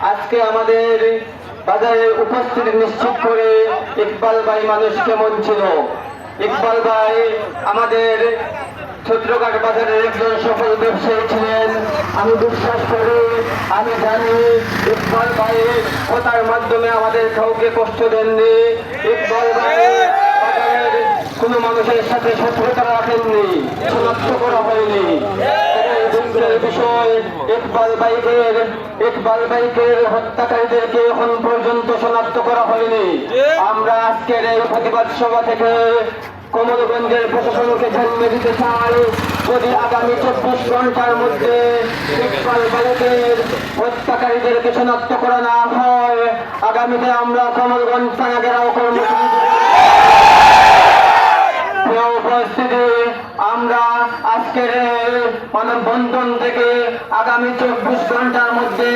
আজকে বাজারে উপস্থিতি নিশ্চিত করে ইকবাল ভাই মানুষ কেমন ছিল? ইকবাল ভাই আমাদের ছত্রঘাট বাজারের একজন সফল ব্যবসায়ী ছিলেন। আমি বিশ্বাস করি, আমি জানি ইকবাল ভাই কথার মাধ্যমে আমাদের কাউকে কষ্ট দেননি। ইকবাল ভাই কোনো মানুষের সাথে শত্রুতা রাখেননি, শনাক্ত করা হয়নি। বাইকের বাইকের হত্যাকারীদেরকে এখন পর্যন্ত শনাক্ত করা হয়নি। আমরা আজকের এই প্রতিবাদ সভা থেকে কমলগঞ্জের প্রশাসনকে জানিয়ে দিতে চাই। যদি আগামী চব্বিশ ঘণ্টার মধ্যে ইকবাল বালকের হত্যাকারীদেরকে শনাক্ত করা না হয়, আগামীতে আমরা কমলগঞ্জ থানা ঘেরাও কর্মসূচি। আমরা আজকের মানববন্ধন থেকে আগামী চব্বিশ ঘণ্টার মধ্যে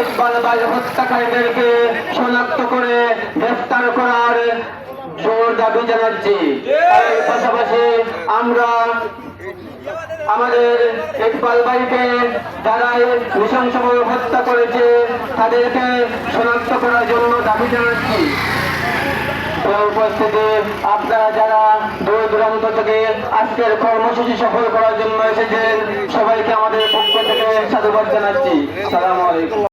ইকবাল বাই হত্যাকারীদেরকে শনাক্ত করে গ্রেফতার করার জোর দাবি জানাচ্ছি। পাশাপাশি আমরা আমাদের ইকবাল ভাইকে যারা নৃশংসভাবে হত্যা করেছে, তাদেরকে শনাক্ত করার জন্য দাবি জানাচ্ছি। উপস্থিতি আপনারা যারা দূর দূরান্ত থেকে আজকের কর্মসূচি সফল করার জন্য এসেছেন, সবাইকে আমাদের পক্ষ থেকে সাধুবাদ জানাচ্ছি। সালাম আলাইকুম।